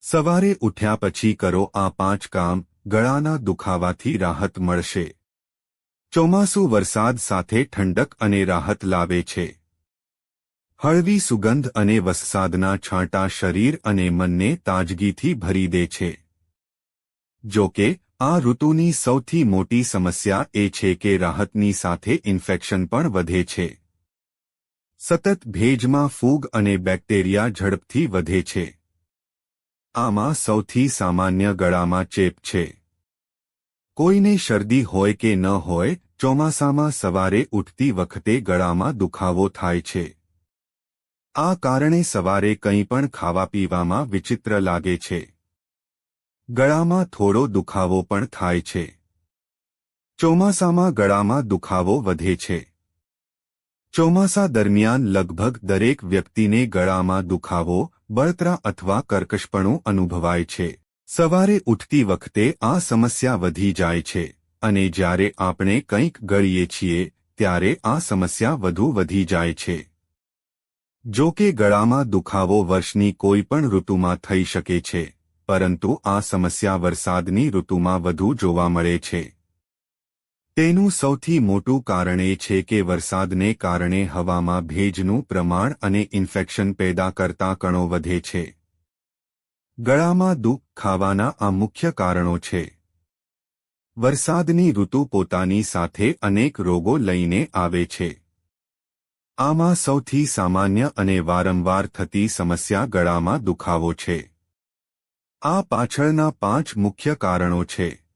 સવારે ઉઠ્યા પછી કરો આ પાંચ કામ, ગળાના દુખાવાથી રાહત મળશે. ચોમાસું વરસાદ સાથે ઠંડક અને રાહત લાવે છે. હળવી સુગંધ અને વરસાદના છાંટા શરીર અને મનને તાજગીથી ભરી દે છે. જો કે, આ ઋતુની સૌથી મોટી સમસ્યા એ છે કે રાહતની સાથે ઇન્ફેક્શન પણ વધે છે. સતત ભેજમાં ફૂગ અને બેક્ટેરિયા ઝડપથી વધે છે. આમાં સૌથી સામાન્ય ગળામાં ચેપ છે. કોઈને શરદી હોય કે ન હોય, ચોમાસામાં સવારે ઉઠતી વખતે ગળામાં દુખાવો થાય છે. આ કારણે સવારે કંઈ પણ ખાવા પીવામાં વિચિત્ર લાગે છે. ગળામાં થોડો દુખાવો પણ થાય છે. ચોમાસામાં ગળામાં દુખાવો વધે છે. ચોમાસા દરમિયાન લગભગ દરેક વ્યક્તિને ગળામાં દુખાવો બળતરા અથવા કર્કશપણું અનુભવાય છે. સવારે ઉઠતી વખતે આ સમસ્યા વધી જાય છે અને જ્યારે આપણે કંઈક ગળીએ છીએ, ત્યારે આ સમસ્યા વધુ વધી જાય છે. જો કે ગળામાં દુખાવો વર્ષની કોઈ પણ ઋતુમાં થઈ શકે છે, પરંતુ આ સમસ્યા વરસાદની ઋતુમાં વધુ જોવા મળે છે. તેનું સૌથી મોટું કારણ એ છે કે વરસાદને કારણે હવામાં ભેજનું પ્રમાણ અને ઇન્ફેક્શન પેદા કરતા કણો વધે છે. ગળામાં દુઃખ ખાવાના આ મુખ્ય કારણો છે. વરસાદની ઋતુ પોતાની સાથે અનેક રોગો લઈને આવે છે. આમાં સૌથી સામાન્ય અને વારંવાર થતી સમસ્યા ગળામાં દુખાવો છે. આ પાછળના પાંચ મુખ્ય કારણો છે.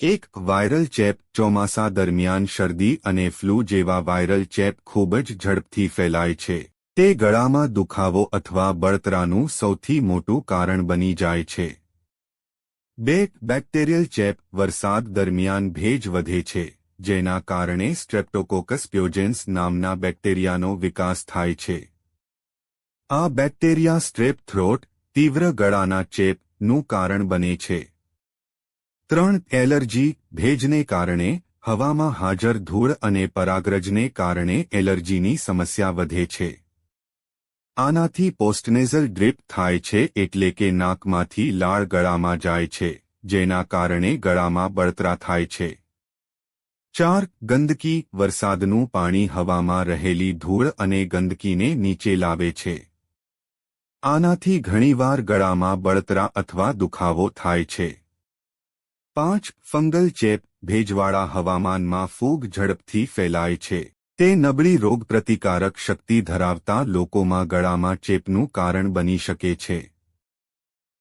એક વાયરલ ચેપ ચોમાસા દરમિયાન શરદી અને ફ્લૂ જેવા વાયરલ ચેપ ખૂબ જ ઝડપથી ફેલાય છે. તે ગળામાં દુખાવો અથવા બળતરાનું સૌથી મોટું કારણ બની જાય છે. બે બેક્ટેરિયલ ચેપ વરસાદ દરમિયાન ભેજ વધે છે, જેના કારણે સ્ટ્રેપ્ટોકોકસ પ્યોજેન્સ નામના બેક્ટેરિયાનો વિકાસ થાય છે. આ બેક્ટેરિયા સ્ટ્રેપ થ્રોટ તીવ્ર ગળાના ચેપનું કારણ બને છે. ત્રણ એલર્જી ભેજને કારણે, હવામાં હાજર ધૂળ અને પરાગ્રજને કારણે એલર્જીની સમસ્યા વધે છે. આનાથી પોસ્ટનેઝલ ડ્રીપ થાય છે એટલે કે નાકમાંથી લાળ ગળામાં જાય છે, જેના કારણે ગળામાં બળતરા થાય છે. ચાર, ગંદકી, વરસાદનું પાણી હવામાં રહેલી ધૂળ અને ગંદકીને નીચે લાવે છે. આનાથી ઘણીવાર ગળામાં બળતરા અથવા દુખાવો થાય છે. પાંચ ફંગલ ચેપ ભેજવાળા હવામાનમાં ફૂગ ઝડપથી ફેલાય છે. તે નબળી રોગપ્રતિકારક શક્તિ ધરાવતા લોકોમાં ગળામાં ચેપનું કારણ બની શકે છે.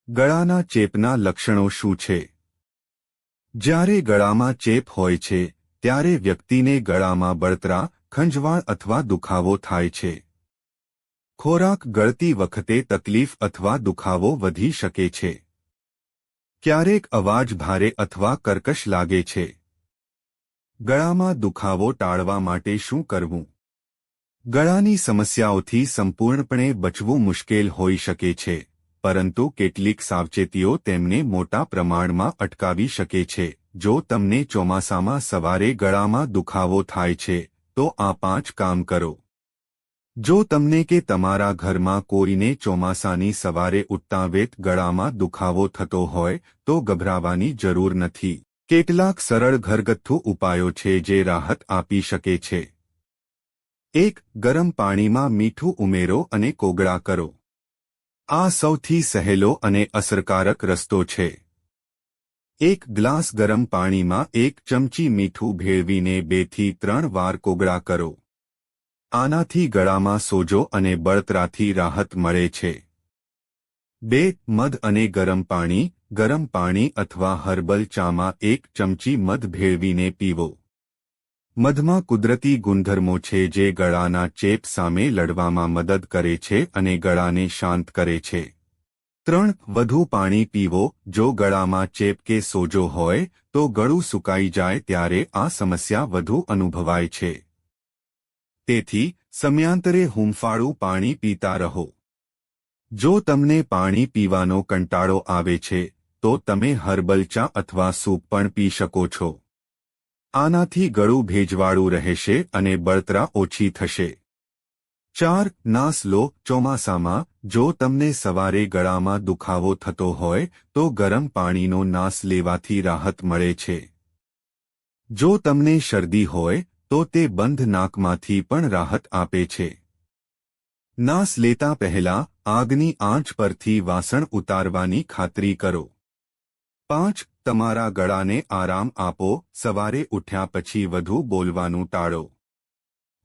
ગળાના ચેપના લક્ષણો શું છે? જ્યારે ગળામાં ચેપ હોય છે, ત્યારે વ્યક્તિને ગળામાં બળતરા, ખંજવાળ અથવા દુખાવો થાય છે. ખોરાક ગળતી વખતે તકલીફ અથવા દુખાવો વધી શકે છે. ક્યારેક અવાજ ભારે અથવા કર્કશ લાગે છે. ગળામાં દુખાવો ટાળવા માટે શું કરવું? ગળાની સમસ્યાઓથી સંપૂર્ણપણે બચવું મુશ્કેલ હોઈ શકે છે, પરંતુ કેટલીક સાવચેતીઓ તેમને મોટા પ્રમાણમાં અટકાવી શકે છે. જો તમને ચોમાસામાં સવારે ગળામાં દુખાવો થાય છે, તો આ પાંચ કામ કરો. જો તમને કે તમારા ઘરમાં કોઈને ચોમાસાની સવારે ઉઠતા વેત ગળામાં દુખાવો થતો હોય, તો ગભરાવાની જરૂર નથી. કેટલાક સરળ ઘરગથ્થુ ઉપાયો છે જે રાહત આપી શકે છે. એક, ગરમ પાણીમાં મીઠું ઉમેરો અને કોગળા કરો. આ સૌથી સહેલો અને અસરકારક રસ્તો છે. એક, ગ્લાસ ગરમ પાણીમાં એક ચમચી મીઠું ભેળવીને બેથી ત્રણ વાર કોગળા કરો. આનાથી ગળામાં સોજો અને બળતરાથી રાહત મળે છે. બે, મધ અને ગરમ પાણી ગરમ પાણી અથવા હર્બલ ચામાં એક ચમચી મધ ભેળવીને પીવો. મધમાં કુદરતી ગુણધર્મો છે જે ગળાના ચેપ સામે લડવામાં મદદ કરે છે અને ગળાને શાંત કરે છે. ત્રણ, વધુ પાણી પીવો, જો ગળામાં ચેપ કે સોજો હોય, તો ગળું સુકાઈ જાય ત્યારે આ સમસ્યા વધુ અનુભવાય છે. તેથી સમયાંતરે હુંફાળું પાણી પીતા રહો. જો તમને પાણી પીવાનો કંટાળો આવે છે, તો તમે હર્બલ ચા અથવા સૂપ પણ પી શકો છો. આનાથી ગળું ભેજવાળું રહેશે અને બળતરા ઓછી થશે. ચાર, નાસ લો ચોમાસામાં, જો તમને સવારે ગળામાં દુખાવો થતો હોય, તો ગરમ પાણીનો નાસ લેવાથી રાહત મળે છે. જો તમને શરદી હોય તો તે બંધ નાકમાંથી પણ રાહત આપે છે. નાસ લેતા પહેલા આગની આંચ પરથી વાસણ ઉતારવાની ખાતરી કરો. પાંચ, તમારા ગળાને આરામ આપો, સવારે ઉઠ્યા પછી વધુ બોલવાનું ટાળો.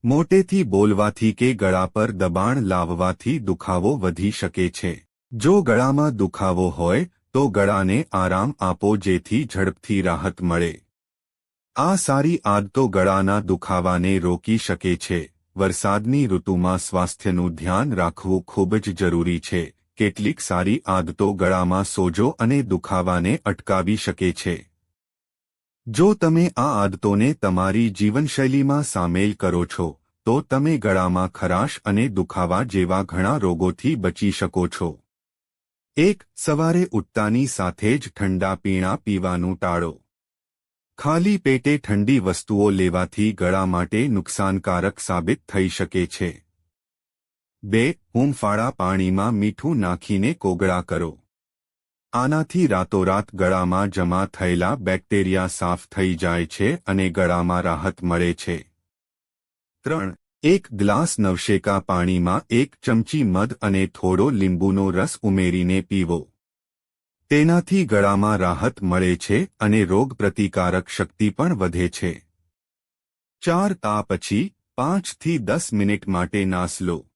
મોટેથી બોલવાથી કે ગળા પર દબાણ લાવવાથી દુખાવો વધી શકે છે. જો ગળામાં દુખાવો હોય, તો ગળાને આરામ આપો જેથી ઝડપથી રાહત મળે. આ સારી આદતો ગળાના દુખાવાને રોકી શકે છે. વરસાદની ઋતુમાં સ્વાસ્થ્યનું ધ્યાન રાખવું ખૂબ જ જરૂરી છે. કેટલીક સારી આદતો ગળામાં સોજો અને દુખાવાને અટકાવી શકે છે. જો તમે આ આદતોને તમારી જીવનશૈલીમાં સામેલ કરો છો, તો તમે ગળામાં ખરાશ અને દુખાવા જેવા ઘણા રોગોથી બચી શકો છો. એક, સવારે ઉઠતાની સાથે જ ઠંડા પીણા પીવાનું ટાળો. ખાલી પેટે ઠંડી વસ્તુઓ લેવાથી ગળા માટે નુકસાનકારક સાબિત થઈ શકે છે. બે હુંફાળા પાણીમાં મીઠું નાખીને કોગળા કરો. આનાથી રાતોરાત ગળામાં જમા થયેલા બેક્ટેરિયા સાફ થઈ જાય છે અને ગળામાં રાહત મળે છે. ત્રણ, એક ગ્લાસ નવશેકા પાણીમાં એક ચમચી મધ અને થોડો લીંબુનો રસ ઉમેરીને પીવો. તેનાથી ગળામાં રાહત મળે છે અને રોગપ્રતિકારક શક્તિ પણ વધે છે. ચાર તા પછી પાંચથી દસ મિનિટ માટે નાસ લો.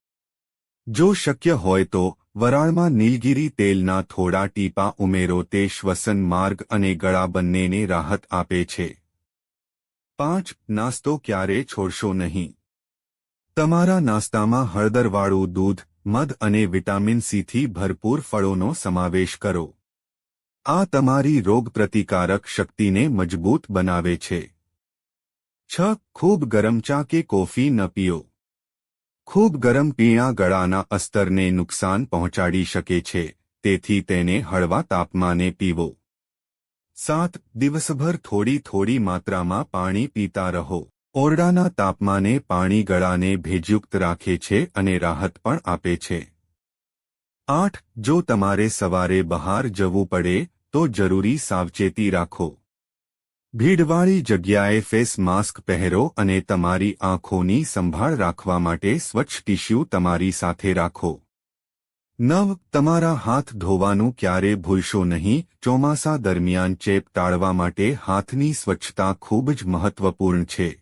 જો શક્ય હોય તો વરાળમાં નીલગીરી તેલના થોડા ટીપા ઉમેરો તે શ્વસન માર્ગ અને ગળા બંનેને રાહત આપે છે. પાંચ, નાસ્તો ક્યારે છોડશો નહીં? તમારા નાસ્તામાં હળદરવાળું દૂધ, મધ અને વિટામિન સીથી ભરપૂર ફળોનો સમાવેશ કરો. આ તમારી રોગપ્રતિકારક શક્તિને મજબૂત બનાવે છે. છ, ખૂબ ગરમ ચા કે કોફી ન પીઓ. ખૂબ ગરમ પીણા ગળાના અસ્તરને નુકસાન પહોંચાડી શકે છે, તેથી તેને હળવા તાપમાને પીવો. સાત, દિવસભર થોડી થોડી માત્રામાં પાણી પીતા રહો. ઓરડાના તાપમાને પાણી ગળાને ભેજયુક્ત રાખે છે અને રાહત પણ આપે છે. આઠ, જો તમારે સવારે બહાર જવું પડે, તો જરૂરી સાવચેતી રાખો. ભીડવાળી જગ્યાએ ફેસ માસ્ક પહેરો અને તમારી આંખોની સંભાળ રાખવા માટે સ્વચ્છ ટીશ્યુ તમારી સાથે રાખો. નવ, તમારા હાથ ધોવાનું ક્યારે ભૂલશો નહીં, ચોમાસા દરમિયાન ચેપ ટાળવા માટે હાથની સ્વચ્છતા ખૂબ જ મહત્વપૂર્ણ છે.